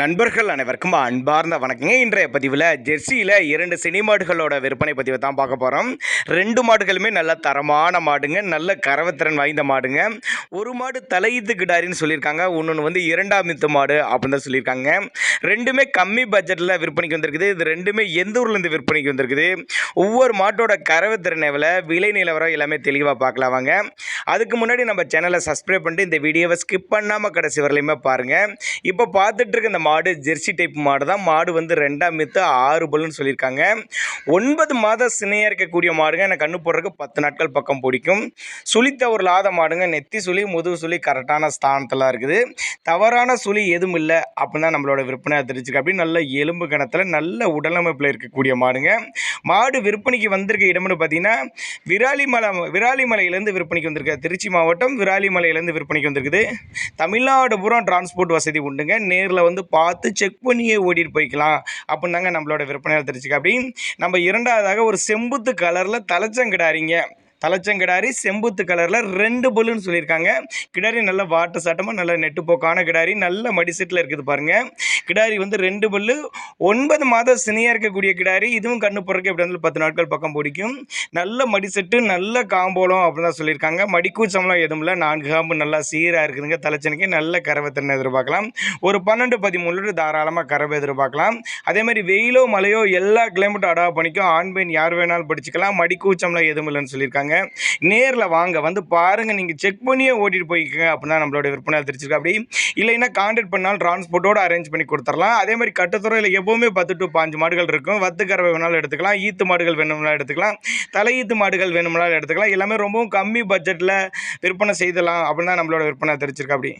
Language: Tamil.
நண்பர்கள் அனைவருக்கும் அன்பார்ந்த வணக்கங்க. இன்றைய பதிவில் ஜெர்சியில் இரண்டு சினி மாடுகளோட விற்பனை பதிவை தான் பார்க்க போகிறோம் ரெண்டு மாடுகளுமே நல்ல தரமான மாடுங்க. நல்ல கரவத்திறன் வாய்ந்த மாடுங்க. ஒரு மாடு தலையீத்து கிடாரின்னு சொல்லியிருக்காங்க. ஒன்று வந்து இரண்டாம் மித்து மாடு அப்படின்னு தான் சொல்லியிருக்காங்க. ரெண்டுமே கம்மி பட்ஜெட்டில் விற்பனைக்கு வந்திருக்குது. இது ரெண்டுமே எந்த ஊர்லேருந்து விற்பனைக்கு வந்திருக்குது? ஒவ்வொரு மாட்டோட கரவத்திறன் எவ்வளோ விலை நிலவரம் எல்லாமே தெளிவாக பார்க்கலாம் வாங்க. அதுக்கு முன்னாடி நம்ம சேனலை சப்ஸ்கிரைப் பண்ணிட்டு இந்த வீடியோவை ஸ்கிப் பண்ணாமல் கடைசி வரலையுமே பாருங்கள் இப்போ பார்த்துட்டு இருக்க இந்த மாடு ஜெர்சி டைப் மாடு தான். மாடு வந்து ரெண்டாம் மித்து ஆறு பல்லுன்னு சொல்லியிருக்காங்க. ஒன்பது மாத சினையாக இருக்கக்கூடிய மாடுங்க. எனக்கு கண்ணு போடுறதுக்கு பத்து நாட்கள் பக்கம் பிடிக்கும். சுழி தவறு மாடுங்க. நெத்தி சுழி முதுகு சுழி கரெக்டான ஸ்தானத்தில் இருக்குது. தவறான சுழி எதுவும் இல்லை அப்படின்னா நம்மளோட விற்பனை தெரிஞ்சுக்க. அப்படி நல்ல எலும்பு கணத்தில் நல்ல உடலமைப்பில் இருக்கக்கூடிய மாடுங்க. மாடு விற்பனைக்கு வந்திருக்க இடம்னு பார்த்தீங்கன்னா விராலிமலை விராலிமலையிலேருந்து விற்பனைக்கு வந்திருக்க திருச்சி மாவட்டம் விராலிமலையிலேருந்து விற்பனைக்கு வந்திருக்குது. தமிழ்நாடு பூரா டிரான்ஸ்போர்ட் வசதி உண்டுங்க. நேரில் வந்து பார்த்து செக் பண்ணியே ஓடிட்டு போய்க்கலாம். அப்படின்னு தாங்க நம்மளோட விற்பனையாளர் தெரிஞ்சுக்க அப்படி நம்ம இரண்டாவதாக ஒரு செம்புத்து கலரில் தலைச்சங்கிடாரிங்க தலைச்சங்கிடாரி செம்புத்து கலரில் ரெண்டு பலூன் சொல்லியிருக்காங்க. கிடாரி நல்ல வாட்டு சாட்டமாக நல்ல நெட்டுப்போக்கான கிடாரி நல்ல மடிசெட்டில் இருக்குது பாருங்கள் கிடாரி வந்து ரெண்டு பல்லு ஒன்பது மாதம் சினியாக இருக்கக்கூடிய கிடாரி இதுவும் கண்ணு போடுறதுக்கு எப்படி இருந்தாலும் பத்து நாட்கள் பக்கம் பிடிக்கும். நல்ல மடிசெட்டு நல்ல காம்போலம் அப்படின்னு தான் சொல்லியிருக்காங்க. மடிக்கூச்சம்லாம் எதுவும் இல்லை. நான்கு காம்பு நல்லா சீராக இருக்குதுங்க. தலைச்சனுக்கு நல்ல கறவைத்தன்மை எதிர்பார்க்கலாம். ஒரு பன்னெண்டு பதிமூணு லிட்டர் தாராளமாக கறவை எதிர்பார்க்கலாம். அதே மாதிரி வெயிலோ மழையோ எல்லா கிளைமேட்டும் அடாப்ட் பண்ணிக்கும் ஆண் பெண் யார் வேணாலும் படிச்சுக்கலாம். மடிக்கூச்சம்லாம் எதுவும் இல்லைன்னு சொல்லியிருக்காங்க. நேரில் வாங்க. வந்து பாருங்கள் நீங்கள் செக் பண்ணியே ஓட்டிட்டு போய்க்கோங்க. அப்படின்னா நம்மளோட விற்பனை தெரிஞ்சிருக்கு அப்படி இல்லைன்னா கான்டாக்ட் பண்ணாலும் டிரான்ஸ்போர்ட்டோடு அரேஞ்ச் பண்ணி கொடுத்துடலாம் அதே மாதிரி கட்டுத்துறையில் எப்போவுமே பத்து டு பாஞ்சு மாடுகள் இருக்கும். வத்து கறவை வேணாலும் எடுத்துக்கலாம். ஈத்து மாடுகள் வேணும்னாலும் எடுத்துக்கலாம். தலையீத்து மாடுகள் வேணும்னாலும் எடுத்துக்கலாம். எல்லாமே ரொம்பவும் கம்மி பட்ஜெட்டில் விற்பனை செய்தலாம் அப்படின்னு தான் நம்மளோட விற்பனை தெரிஞ்சிருக்கு அப்படி.